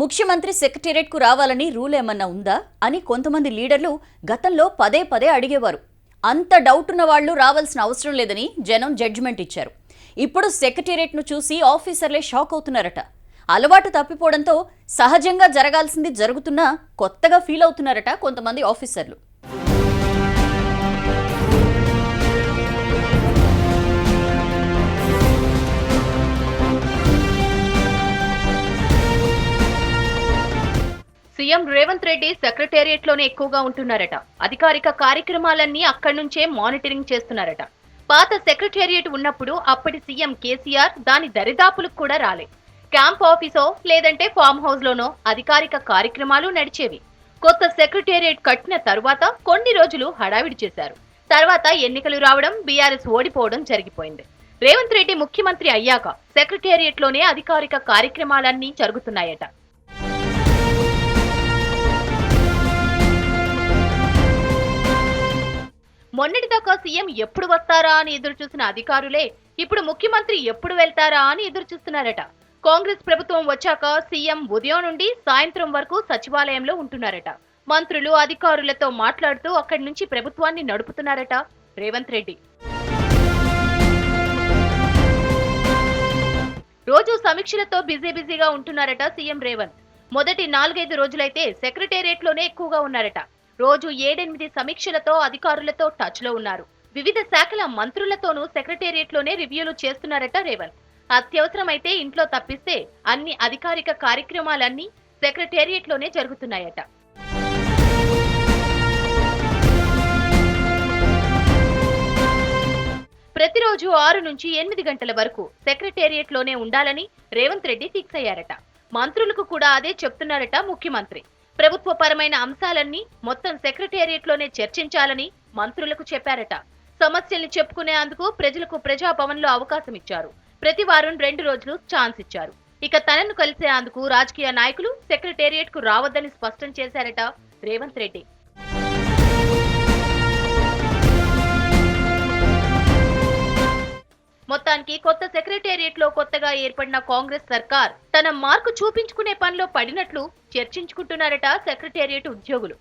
ముఖ్యమంత్రి సెక్రటేరియట్కు రావాలని రూల్ ఏమన్నా ఉందా అని కొంతమంది లీడర్లు గతంలో పదే పదే అడిగేవారు. అంత డౌట్ ఉన్న వాళ్ళు రావాల్సిన అవసరం లేదని జనం జడ్జిమెంట్ ఇచ్చారు. ఇప్పుడు సెక్రటేరియట్ను చూసి ఆఫీసర్లే షాక్ అవుతున్నారట. అలవాటు తప్పిపోవడంతో సహజంగా జరగాల్సింది జరుగుతున్నా కొత్తగా ఫీల్ అవుతున్నారట కొంతమంది ఆఫీసర్లు. సీఎం రేవంత్ రెడ్డి సెక్రటేరియట్లోనే ఎక్కువగా ఉంటున్నారట. అధికారిక కార్యక్రమాలన్నీ అక్కడి నుంచే మానిటరింగ్ చేస్తున్నారట. పాత సెక్రటేరియట్ ఉన్నప్పుడు అప్పటి సీఎం కేసీఆర్ దాని దరిదాపులకు కూడా రాలే. క్యాంప్ ఆఫీసో లేదంటే ఫామ్ హౌస్ లోనో అధికారిక కార్యక్రమాలు నడిచేవి. కొత్త సెక్రటేరియట్ కట్టిన తరువాత కొన్ని రోజులు హడావిడి చేశారు. తర్వాత ఎన్నికలు రావడం బీఆర్ఎస్ ఓడిపోవడం జరిగిపోయింది. రేవంత్ రెడ్డి ముఖ్యమంత్రి అయ్యాక సెక్రటేరియట్లోనే అధికారిక కార్యక్రమాలన్నీ జరుగుతున్నాయట. మొన్నటిదాకా సీఎం ఎప్పుడు వస్తారా అని ఎదురు చూసిన అధికారులే ఇప్పుడు ముఖ్యమంత్రి ఎప్పుడు వెళ్తారా అని ఎదురు చూస్తున్నారట. కాంగ్రెస్ ప్రభుత్వం వచ్చాక సీఎం ఉదయం నుండి సాయంత్రం వరకు సచివాలయంలో ఉంటున్నారట. మంత్రులు అధికారులతో మాట్లాడుతూ అక్కడి నుంచి ప్రభుత్వాన్ని నడుపుతున్నారట. రేవంత్ రెడ్డి. రోజు సమీక్షలతో బిజీ బిజీగా ఉంటున్నారట సీఎం రేవంత్. మొదటి నాలుగైదు రోజులైతే సెక్రటేరియట్లోనే ఎక్కువగా ఉన్నారట. రోజు ఏడెనిమిది సమీక్షలతో అధికారులతో టచ్లో ఉన్నారు. వివిధ శాఖల మంత్రులతోనూ సెక్రటేరియట్లోనే రివ్యూలు చేస్తున్నారట రేవంత్. అత్యవసరమైతే ఇంట్లో తప్పిస్తే అన్ని అధికారిక కార్యక్రమాలన్నీ సెక్రటేరియట్లోనే జరుగుతున్నాయట. ప్రతిరోజు ఆరు నుంచి ఎనిమిది గంటల వరకు సెక్రటేరియట్లోనే ఉండాలని రేవంత్ రెడ్డి ఫిక్స్ అయ్యారట. మంత్రులకు కూడా అదే చెప్తున్నారట ముఖ్యమంత్రి. ప్రభుత్వపరమైన అంశాలన్నీ మొత్తం సెక్రటేరియట్లోనే చర్చించాలని మంత్రులకు చెప్పారట. సమస్యల్ని చెప్పుకునేందుకు ప్రజలకు ప్రజాభవన్లో అవకాశం ఇచ్చారు ప్రతి వారం రెండు రోజులు ఛాన్స్ ఇచ్చారు. ఇక తనను కలిసేందుకు రాజకీయ నాయకులు సెక్రటేరియట్కు రావద్దని స్పష్టం చేశారట రేవంత్ రెడ్డి. మొత్తానికి కొత్త సెక్రటేరియట్లో కొత్తగా ఏర్పడిన కాంగ్రెస్ సర్కార్ తన మార్కు చూపించుకునే పనిలో పడినట్లు చర్చించుకుంటున్నారట సెక్రటేరియట్ ఉద్యోగులు.